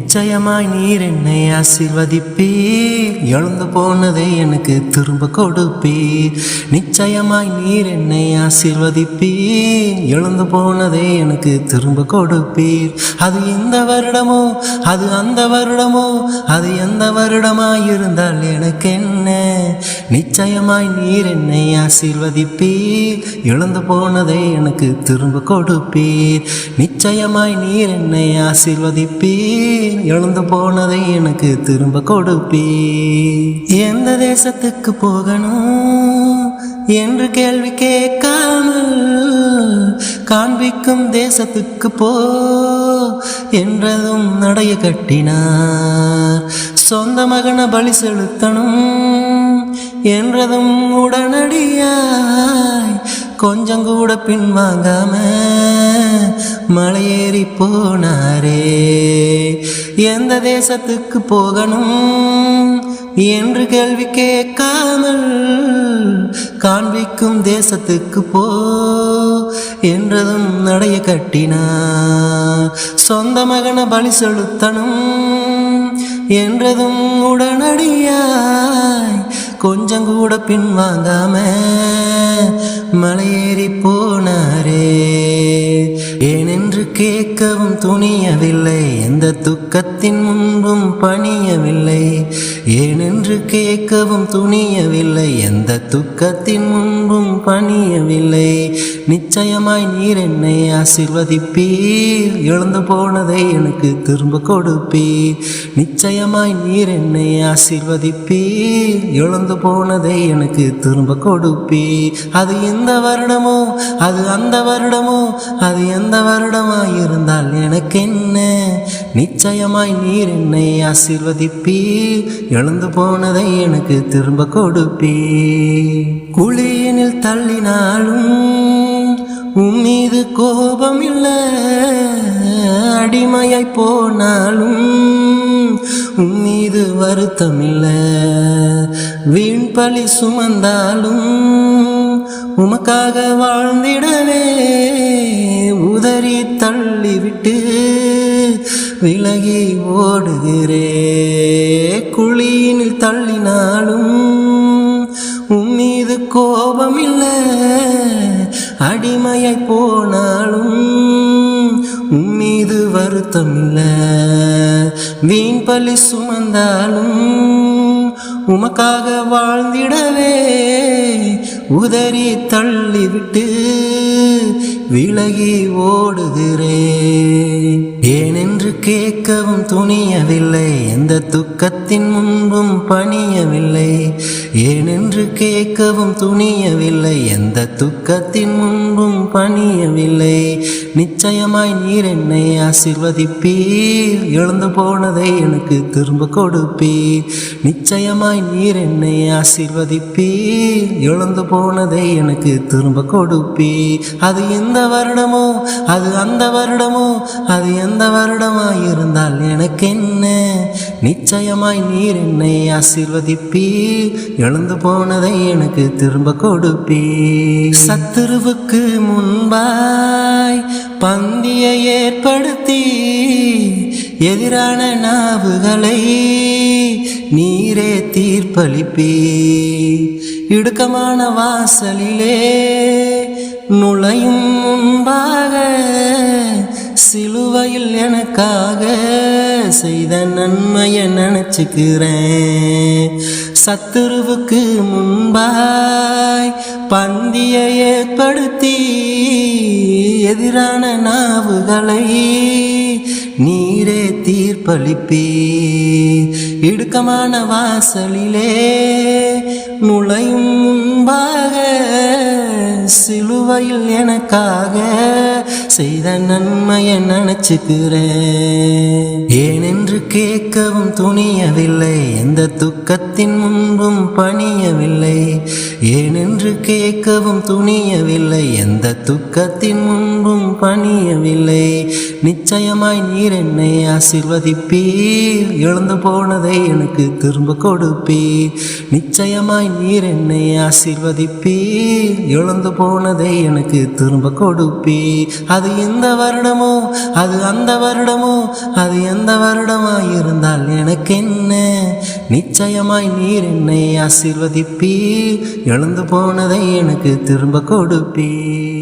நிச்சயமாய் நீர் என்னை ஆசிர்வதிப்பீர். எழுந்து போனதை எனக்கு திரும்ப கொடுப்பீர். நிச்சயமாய் நீர் என்னை ஆசிர்வதிப்பீர். எழுந்து போனதை எனக்கு திரும்ப கொடுப்பீர். அது இந்த வருடமோ அது அந்த வருடமோ அது எந்த வருடமாய் இருந்தால் எனக்கு என்ன நிச்சயமாய் நீர் என்னை ஆசிர்வதிப்பீர். இழந்து போனதை எனக்கு திரும்ப கொடுப்பீர். நிச்சயமாய் நீர் என்னை ஆசீர்வதிப்பீர். இழந்து போனதை எனக்கு திரும்ப கொடுப்பே எந்த தேசத்துக்கு போகணும் என்று கேள்வி கேட்காமல் காண்பிக்கும் தேசத்துக்கு போ என்றதும் நடைய கட்டினார். சொந்த மகனை பலி செலுத்தணும் என்றதும் உடனடியாய் கொஞ்சம் கூட பின்வாங்காம மலையேறி போனாரே. எந்த தேசத்துக்கு போகணும் என்று கேள்வி கேட்காமல் காண்பிக்கும் தேசத்துக்கு போ என்றதும் நடைய கட்டினார் சொந்த மகனை பலி செலுத்தணும் என்றதும் உடனடியா கொஞ்சம் கூட பின்வாங்காம மலையேறி போனாரே. என்று கேட்கவும் துணியவில்லை. எந்த துக்கத்தின் முன்பும் பணியவில்லை. ஏனென்று கேட்கவும் துணியவில்லை. எந்த துக்கத்தின் முன்பும் பணியவில்லை. நிச்சயமாய் நீர் என்னை ஆசிர்வதிப்பீர். இழந்து போனதை எனக்கு திரும்ப கொடுப்பீர். நிச்சயமாய் நீர் என்னை ஆசிர்வதிப்பீர். இழந்து போனதை எனக்கு திரும்ப கொடுப்பீர். அது இந்த வருடமோ அது அந்த வருடமோ அது எந்த வருடமோ இருந்தால் எனக்கு என்ன நிச்சயமாய் நீர் என்னை ஆசிர்வதிப்பீர். எழுந்து போனதை எனக்கு திரும்ப கொடுப்பீ குளியனில் தள்ளினாலும் உன் மீது கோபம் இல்லை அடிமையாய் போனாலும் உன் மீது வருத்தம் இல்லை வீண் பழி சுமந்தாலும் உமக்காக வாழ்ந்திடவே விலகி ஓடுகிறே. குழியினில் தள்ளினாலும் உன் மீது கோபம் இல்லை போனாலும் உன் மீது வருத்தம் இல்லை வீண் பழி சுமந்தாலும் உமக்காக வாழ்ந்திடவே உதறி தள்ளிவிட்டு விலகி ஓடுகிறேன் ஏனென்று கேட்கவும் துணியவில்லை. எந்த துக்கத்தின் முன்பும் பணியவில்லை. ஏனென்று கேட்கவும் துணியவில்லை. எந்த துக்கத்தின் முன்பும் பணியவில்லை. நிச்சயமாய் நீர் என்னை ஆசிர்வதிப்பீர். இழந்து போனதை எனக்கு திரும்ப கொடுப்பீர். நிச்சயமாய் நீர் என்னை ஆசிர்வதிப்பீர். இழந்து போனதை எனக்கு திரும்ப கொடுப்பீர். அது இந்த வருடமோ அது அந்த வருடமோ அது எந்த வருடமோ இருந்தால் எனக்கு என்ன நிச்சயமாய் நீர் என்னை ஆசீர்வதிப்பீர். எழுந்து போனதை எனக்கு திரும்ப கொடுப்பீர். சத்துருவுக்கு முன்பாய் பந்தியை ஏற்படுத்தி எதிரான நாவுகளை நீரே தீர்ப்பளிப்பீ இடுக்கமான வாசலிலே நுழையும் முன்பாக சிலுவையில் எனக்காக செய்த நன்மையை நினச்சிக்கிறேன். சத்துருவுக்கு முன்பாய் பந்தியை ஏற்படுத்தி எதிரான நாவுகளை நீரே தீர்ப்பளிப்பே இடுக்கமான வாசலிலே நுழையும் முன்பாக சிலுவையில் எனக்காக செய்த நன்மையை நினச்சிக்கிறேன். ஏனென்று கேட்கவும் துணியவில்லை எந்த துக்கத்தின் முன்பும் பணியவில்லை. ஏனென்று கேட்கவும் துணியவில்லை எந்த துக்கத்தின் முன்பும் பணியவில்லை. நிச்சயமாய் நீர் என்னை ஆசிர்வதிப்பீர். இழந்து போனதை எனக்கு திரும்ப கொடுப்பீர். நிச்சயமாய் நீர் என்னை ஆசிர்வதிப்பீர். இழந்து போனதை எனக்கு திரும்ப கொடுப்பீர். அது இந்த வருடமோ அது அந்த வருடமோ அது எந்த வருடமாய் இருந்தால் எனக்கு என்ன நிச்சயமாய் நீர் என்னை ஆசிர்வதிப்பீர். எழுந்து போனதை எனக்கு திரும்ப கொடுப்பீர்.